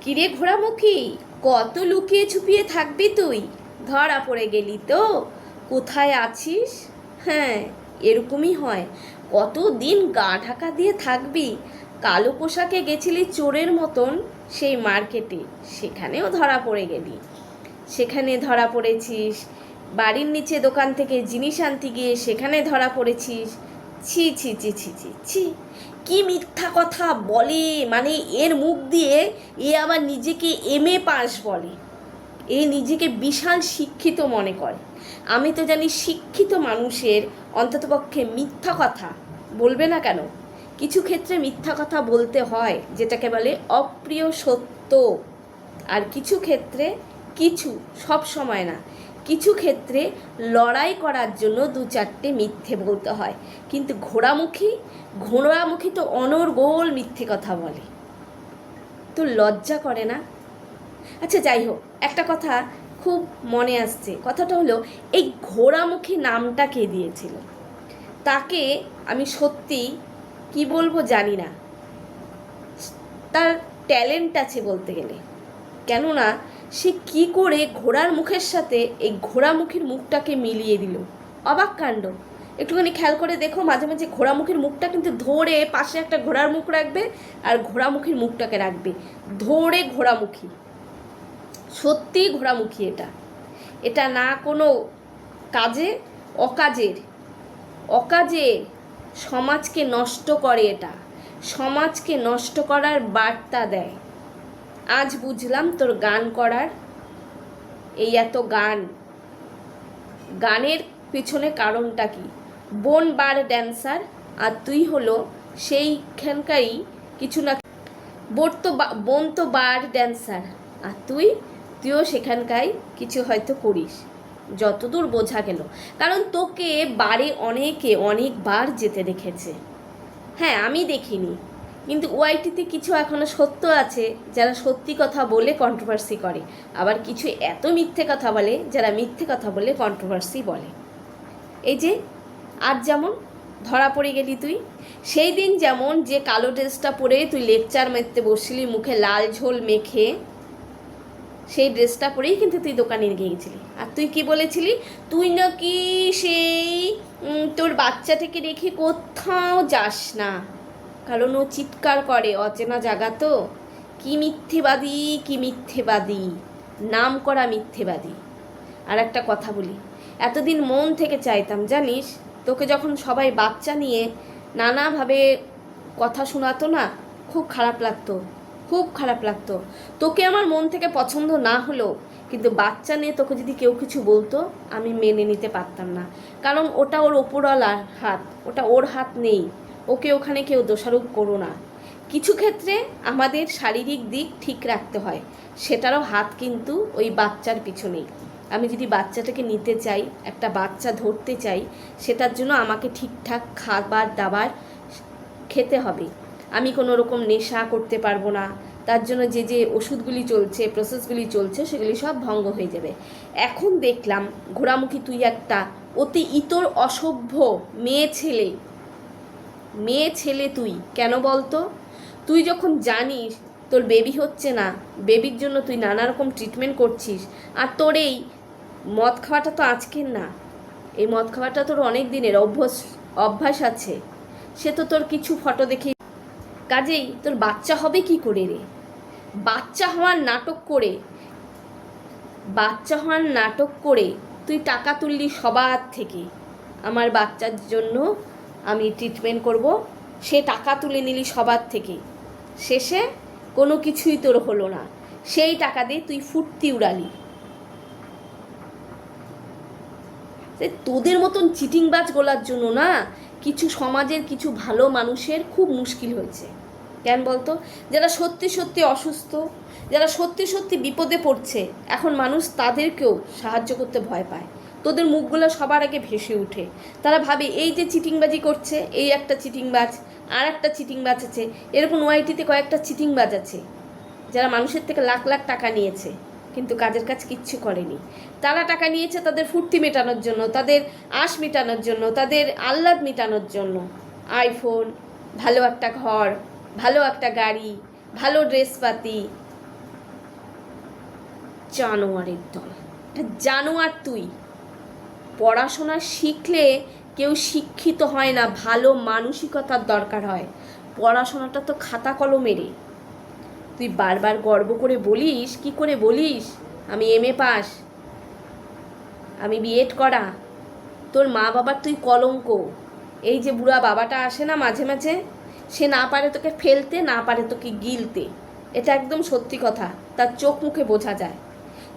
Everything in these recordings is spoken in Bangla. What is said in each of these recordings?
কিরে ঘোড়ামুখী, কত লুকিয়ে ছুপিয়ে থাকবি তুই? ধরা পড়ে গেলি তো। কোথায় আছিস? হ্যাঁ এরকমই হয়। কত দিন গা ঢাকা দিয়ে থাকবি? কালো পোশাকে গেছিলি চোরের মতন সেই মার্কেটে, সেখানেও ধরা পড়ে গেলি। সেখানে ধরা পড়েছিস। বাড়ির নিচে দোকান থেকে জিনিস আনতে গিয়ে সেখানে ধরা পড়েছিস। ছি ছি ছি ছি ছি ছি। কি মিথ্যা কথা বলে? মানে এর মুখ দিয়ে এ আবার নিজেকে এম এ পাস বলে। এ নিজেকে বিশাল শিক্ষিত মনে করে। আমি তো জানি শিক্ষিত মানুষের অন্ততপক্ষে মিথ্যা কথা বলবে না কেন? কিছু ক্ষেত্রে মিথ্যা কথা বলতে হয়, যেটাকে বলে অপ্রিয় সত্য। আর কিছু ক্ষেত্রে কিছু সব সময় না। কিছু ক্ষেত্রে লড়াই করার জন্য দু চারটে মিথ্যে বলতে হয়। কিন্তু ঘোড়ামুখী ঘোড়ামুখী তো অনর্গোল মিথ্যে কথা বলে। তো লজ্জা করে না? আচ্ছা যাই হোক, একটা কথা খুব মনে আসছে। কথাটা হলো, এই ঘোড়ামুখী নামটা কে দিয়েছিল? তাকে আমি সত্যি কি বলব জানি না। তার ট্যালেন্ট আছে বলতে গেলে। কেননা সে কি করে ঘোড়ার মুখের সাথে এই ঘোড়ামুখীর মুখটাকে মিলিয়ে দিল? অবাক কাণ্ড। একটুখানি খেয়াল করে দেখো, মাঝে মাঝে ঘোড়ামুখীর মুখটা কিন্তু ধরে পাশে একটা ঘোড়ার মুখ রাখবে আর ঘোড়ামুখীর মুখটাকে রাখবে। ধরে ঘোড়ামুখী। সত্যিই ঘোড়ামুখী এটা। এটা না কোনো কাজে, অকাজের। অকাজে সমাজকে নষ্ট করে এটা। সমাজকে নষ্ট করার বার্তা দেয়। আজ বুঝলাম তোর গান করার। এই এত গান। গানের পিছনে কারণটা কি? বোন বার ড্যান্সার আর তুই হলো সেইখানকারই কিছু না বোর তো বোন তো বার ড্যান্সার আর তুই, তুইও সেখানকাই কিছু হয়তো করিস। যতদূর বোঝা গেল। কারণ তোকে বারে অনেকে অনেকবার যেতে দেখেছে। হ্যাঁ আমি দেখিনি। কিন্তু ওআইটিতে কিছু এখনও সত্য আছে যারা সত্যি কথা বলে কন্ট্রোভার্সি করে। আবার কিছু এত মিথ্যে কথা বলে যারা মিথ্যে কথা বলে কন্ট্রোভার্সি বলে। এই যে আর যেমন ধরা পড়ে গেলি তুই, সেই দিন যেমন যে কালো ড্রেসটা পরে তুই লেকচার মারতে বসছিলি, মুখে লাল ঝোল মেখে, সেই ড্রেসটা পরেই কিন্তু তুই দোকানে গিয়েছিলি আর তুই কি বলেছিলি? তুই নাকি সেই তোর বাচ্চা থেকে রেখে কোথাও যাস না। কারণ ও চিৎকার করে, অচেনা জায়গা তো। কি মিথ্যেবাদী কি মিথ্যেবাদী। নাম করা মিথ্যেবাদী। আর একটা কথা বলি, এতদিন মন থেকে চাইতাম, জানিস? তোকে যখন সবাই বাচ্চা নিয়ে নানাভাবে কথা শোনাতো না, খুব খারাপ লাগতো, খুব খারাপ লাগতো। তোকে আমার মন থেকে পছন্দ না হলেও, কিন্তু বাচ্চা নিয়ে তোকে যদি কেউ কিছু বলতো, আমি মেনে নিতে পারতাম না। কারণ ওটা ওর ওপরওয়ালার হাত, ওটা ওর হাত নেই। ওকে ওখানে কেউ দোষারোপ করো না। কিছু ক্ষেত্রে আমাদের শারীরিক দিক ঠিক রাখতে হয়, সেটারও হাত কিন্তু ওই বাচ্চার পিছনেই। আমি যদি বাচ্চাটাকে নিতে চাই, একটা বাচ্চা ধরতে চাই, সেটার জন্য আমাকে ঠিকঠাক খাবার দাবার খেতে হবে। আমি কোনো রকম নেশা করতে পারব না, তার জন্য যে যে ওষুধগুলি চলছে প্রসেসগুলি চলছে, সেগুলি সব ভঙ্গ হয়ে যাবে। এখন দেখলাম, ঘোড়ামুখী তুই একটা অতি ইতর অসভ্য মেয়ে ছেলে মেয়ে ছেলে তুই, কেন বলতো? তুই যখন জানিস তোর বেবি হচ্ছে না বেবির জন্য তুই নানা রকম ট্রিটমেন্ট করছিস, আর তোর এই মদ খাওয়াটা তো আজকের না। এই মদ খাওয়াটা তোর অনেক দিনের অভ্যাস অভ্যাস আছে। সে তো তোর কিছু ফটো দেখে কাজেই তোর বাচ্চা হবে কি করে রে? বাচ্চা হওয়ার নাটক করে, বাচ্চা হওয়ার নাটক করে তুই টাকা তুললি সবার থেকে। আমার বাচ্চার জন্য আমি ট্রিটমেন্ট করব, সে টাকা তুলে নিলি সবার থেকে। শেষে কোনো কিছুই তোর হলো না। সেই টাকা দিয়ে তুই ফুর্তি উড়ালি। তোদের মতন চিটিংবাজ গোলার জন্য না, কিছু সমাজের কিছু ভালো মানুষের খুব মুশকিল হয়েছে। কেন বলতো? যারা সত্যি সত্যি অসুস্থ, যারা সত্যি সত্যি বিপদে পড়ছে, এখন মানুষ তাদেরকেও সাহায্য করতে ভয় পায়। তোদের মুখগুলো সবার আগে ভেসে উঠে। তারা ভাবে, এই যে চিটিংবাজি করছে, এই একটা চিটিংবাজ, আর একটা চিটিংবাজ আছে, এরকম ওয়াইটিতে কয়েকটা চিটিংবাজ আছে, যারা মানুষের থেকে লাখ লাখ টাকা নিয়েছে, কিন্তু কাজের কাজ কিচ্ছু করেনি। তারা টাকা নিয়েছে তাদের ফুর্তি মেটানোর জন্য, তাদের আশ মেটানোর জন্য, তাদের আহ্লাদ মেটানোর জন্য। আইফোন, ভালো একটা ঘর, ভালো একটা গাড়ি, ভালো ড্রেসপাতি জানোয়ারের দল। একটা জানোয়ার তুই। পড়াশোনা শিখলে কেউ শিক্ষিত হয় না, ভালো মানসিকতার দরকার হয়। পড়াশোনাটা তো খাতা কলমেরে তুই বারবার গর্ব করে বলিস, কি করে বলিস? আমি এম এ পাস আমি বিএড করা। তোর মা বাবার তুই কলঙ্ক। এই যে বুড়া বাবাটা আসে না মাঝে মাঝে, সে না পারে তোকে ফেলতে, না পারে তোকে গিলতে। এটা একদম সত্যি কথা। তার চোখ মুখে বোঝা যায়।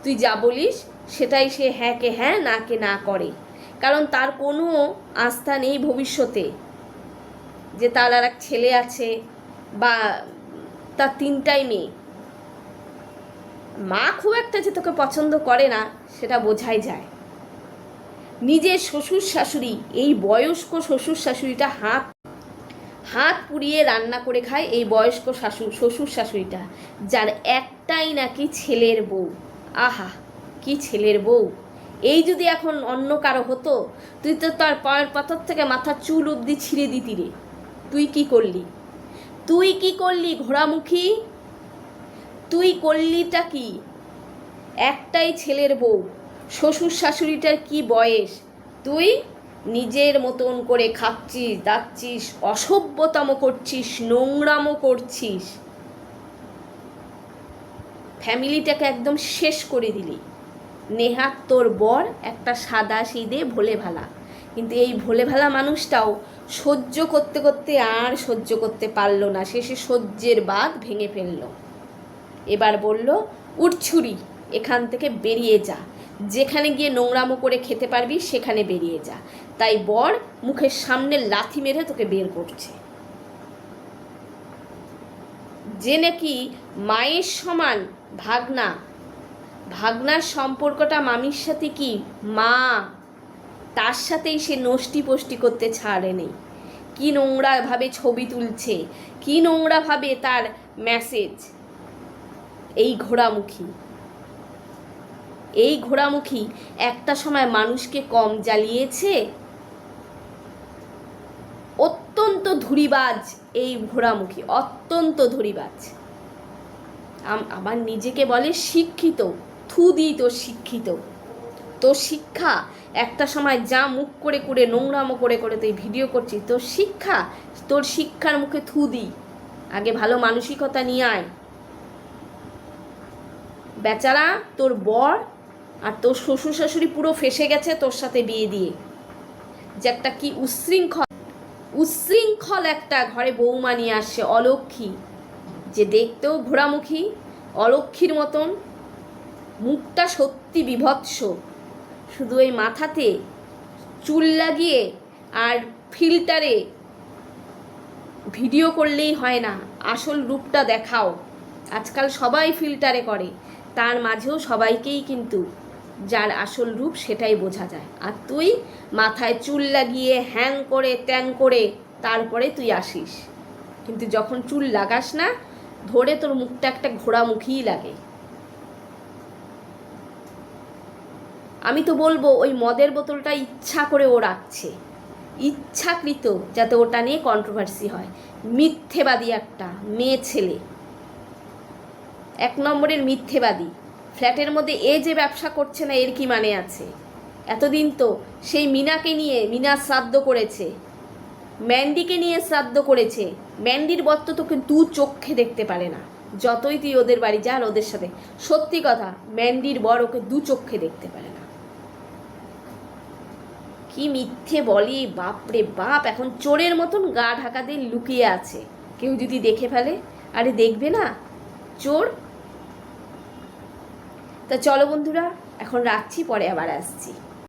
তুই যা বলিস, সেটাই সে হ্যাঁ কে হ্যাঁ না করে। কারণ তার কোনো আস্থা নেই ভবিষ্যতে। যে তার আর এক ছেলে আছে, বা তার তিনটাই মেয়ে। মা খুব একটা যে তোকে পছন্দ করে না, সেটা বোঝাই যায়। নিজের শ্বশুর শাশুড়ি, এই বয়স্ক শ্বশুর শাশুড়িটা হাত হাত পুড়িয়ে রান্না করে খায় এই বয়স্ক শাশুর শ্বশুর শাশুড়িটা, যার একটাই নাকি ছেলের বউ। আহা, কি ছেলের বউ। এই যদি এখন অন্য কারও হতো, তুই তো তার পায়ের পাথর থেকে মাথার চুল অবধি ছিঁড়ে দিতি রে। তুই কি করলি? তুই কি করলি ঘোড়ামুখী? তুই করলিটা কি? একটাই ছেলের বউ শ্বশুর শাশুড়িটার কি বয়স? তুই নিজের মতন করে খাচ্ছিস, দাচ্ছিস, অসভ্যতম করছিস নোংরামো করছিস। ফ্যামিলিটাকে একদম শেষ করে দিলি। নেহাত তোর বর একটা সাদা সিদে ভোলে ভালা। কিন্তু এই ভোলে ভালা মানুষটাও সহ্য করতে করতে আর সহ্য করতে পারল না। শেষে সহ্যের বাঁধ ভেঙে ফেলল। এবার বলল উঠছুরি এখান থেকে বেরিয়ে যা। যেখানে গিয়ে নোংরামো করে খেতে পারবি, সেখানে বেরিয়ে যা তাই বর মুখের সামনে লাথি মেরে তোকে বের করছে। যে নাকি মায়ের সমান ভাগনা। ভাগনার সম্পর্কটা মামির সাথে কি? মা। তার সাথেই সে নষ্টি পষ্টি করতে ছাড়েনি কি নোংরাভাবে ছবি তুলছে, কি নোংরাভাবে তার মেসেজ এই ঘোড়ামুখী। এই ঘোড়ামুখী একটা সময় মানুষকে কম জ্বালিয়েছে। অত্যন্ত ধুরিবাজ এই ঘোড়ামুখী, অত্যন্ত ধুরিবাজ। আমার নিজেকে বলে শিক্ষিত, থু থুদি তো শিক্ষিত। তোর শিক্ষা, একটা সময় যা মুখ করে করে নোংরামো করে করে তুই ভিডিও করছিস তোর শিক্ষা, তোর শিক্ষার মুখে থু থুদি আগে ভালো মানসিকতা নিয়ে আয়। বেচারা, তোর বর আর তোর শ্বশুর শাশুড়ি পুরো ফেসে গেছে তোর সাথে বিয়ে দিয়ে। যে একটা কি উচ্ছৃঙ্খল উচ্ছৃঙ্খল একটা ঘরে বৌমা নিয়ে আসছে, অলক্ষী। যে দেখতেও ঘোড়ামুখী অলক্ষীর মতন, মুখটা সত্যি বিভৎস। শুধু এই মাথাতে চুল লাগিয়ে আর ফিল্টারে ভিডিও করলেই হয় না, আসল রূপটা দেখাও। আজকাল সবাই ফিল্টারে করে, তার মাঝেও সবাইকেই কিন্তু যার আসল রূপ সেটাই বোঝা যায়। আর তুই মাথায় চুল লাগিয়ে হ্যাং করে ত্যান করে তারপরে তুই আসিস। কিন্তু যখন চুল লাগাস না ধরে তোর মুখটা একটা ঘোড়ামুখীই লাগে। আমি তো বলব, ওই মদের বোতলটা ইচ্ছা করে ও রাখছে। ইচ্ছাকৃত যাতে ওটা নিয়ে কন্ট্রোভার্সি হয়। মিথ্যেবাদী একটা মেয়ে ছেলে। এক নম্বরের মিথ্যেবাদী। ফ্ল্যাটের মধ্যে এ যে ব্যবসা করছে না, এর কি মানে আছে? এতদিন তো সেই মিনাকে নিয়ে মিনা শ্রাদ্ধ করেছে। ম্যান্ডিকে নিয়ে শ্রাদ্ধ করেছে। ম্যান্ডির বর তো তোকে দু চোখে দেখতে পারে না। যতই তুই ওদের বাড়ি যা আর ওদের সাথে। সত্যি কথা, ম্যান্ডির বর ওকে দু চোখে দেখতে পারে না। কি মিথ্যে বলি, বাপরে বাপ, এখন চোরের মতন গা ঢাকা দিয়ে লুকিয়ে আছে। কেউ যদি দেখে ফেলে, আরে দেখবে না, চোর। তা চলো বন্ধুরা, এখন রাখছি, পরে আবার আসছি।